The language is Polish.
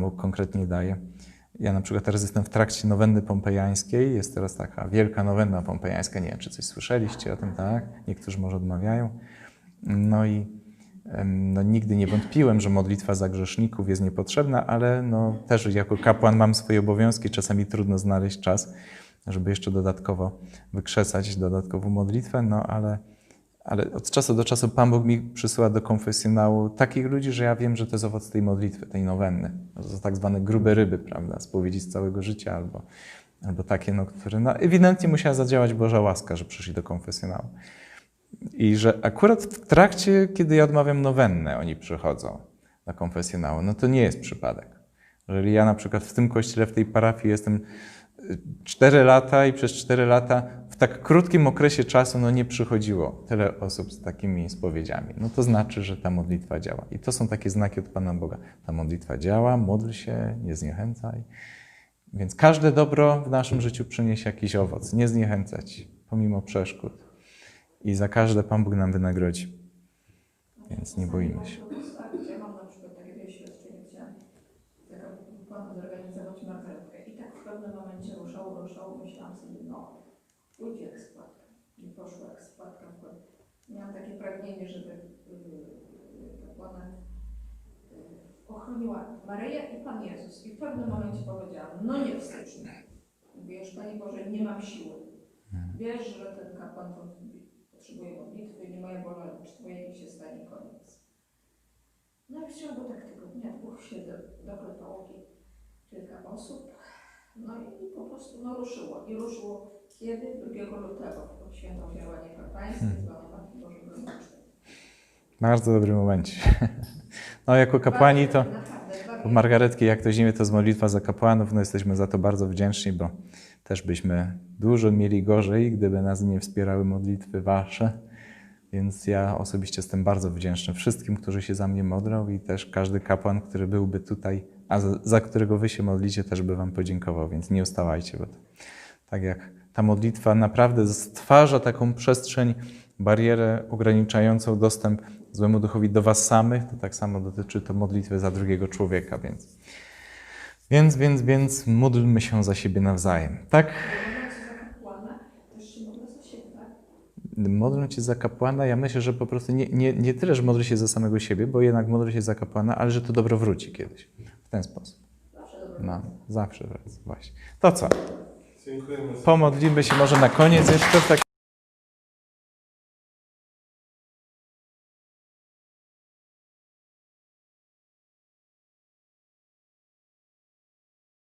Bóg konkretnie daje. Ja na przykład teraz jestem w trakcie nowenny pompejańskiej. Jest teraz taka wielka nowenna pompejańska. Nie wiem, czy coś słyszeliście o tym, tak? Niektórzy może odmawiają. No i no, nigdy nie wątpiłem, że modlitwa za grzeszników jest niepotrzebna, ale no, też jako kapłan mam swoje obowiązki. Czasami trudno znaleźć czas, żeby jeszcze dodatkowo wykrzesać dodatkową modlitwę, no ale, ale od czasu do czasu Pan Bóg mi przysyła do konfesjonału takich ludzi, że ja wiem, że to jest owoc tej modlitwy, tej nowenny. To są tak zwane grube ryby, prawda, spowiedzi z całego życia albo, albo takie, no, które no, ewidentnie musiała zadziałać Boża łaska, że przyszli do konfesjonału. I że akurat w trakcie, kiedy ja odmawiam nowennę, oni przychodzą na konfesjonału, no to nie jest przypadek. Jeżeli ja na przykład w tym kościele, w tej parafii jestem 4 lata i przez 4 lata w tak krótkim okresie czasu no nie przychodziło tyle osób z takimi spowiedziami. No to znaczy, że ta modlitwa działa. I to są takie znaki od Pana Boga. Ta modlitwa działa, módl się, nie zniechęcaj. Więc każde dobro w naszym życiu przyniesie jakiś owoc. Nie zniechęcać, pomimo przeszkód. I za każde Pan Bóg nam wynagrodzi. Więc nie boimy się. Zorganizować i tak w pewnym momencie ruszało, ruszało, myślałam sobie, no pójdzie jak składka. I poszło jak składka. Miałam takie pragnienie, żeby kapłana yy, ochroniła Maryja i Pan Jezus. I w pewnym momencie powiedziałam, no nie w styczniu. Wiesz, Panie Boże, nie mam siły. Wiesz, że ten kapłan potrzebuje modlitwy, nie moja wola, lecz Twoje niech się stanie koniec. No i w ciągu tak tygodnia, dwóch się do- doklepało ki- kilka osób. No i po prostu no, ruszyło. I ruszyło kiedy? 2 lutego, w święto ofiarowania kapłańskie, zwane Matki Boże Bromnicznej. W bardzo dobrym momencie. No jako kapłani to... Margaretki, jak ktoś nie wie, to jest modlitwa za kapłanów. No jesteśmy za to bardzo wdzięczni, bo też byśmy dużo mieli gorzej, gdyby nas nie wspierały modlitwy wasze. Więc ja osobiście jestem bardzo wdzięczny wszystkim, którzy się za mnie modlą i też każdy kapłan, który byłby tutaj, a za, za którego wy się modlicie, też by wam podziękował, więc nie ustawajcie, bo to, tak jak ta modlitwa naprawdę stwarza taką przestrzeń, barierę ograniczającą dostęp złemu duchowi do was samych, to tak samo dotyczy to modlitwy za drugiego człowieka, więc więc, więc, więc módlmy się za siebie nawzajem. Tak? Modląc się za kapłana, ja myślę, że po prostu nie, nie, nie tyle, że modlę się za samego siebie, bo jednak modlę się za kapłana, ale że to dobro wróci kiedyś. W ten sposób. Zawsze dobrze. No, zawsze raz, właśnie. To co? Pomodlimy się może na koniec jeszcze w takim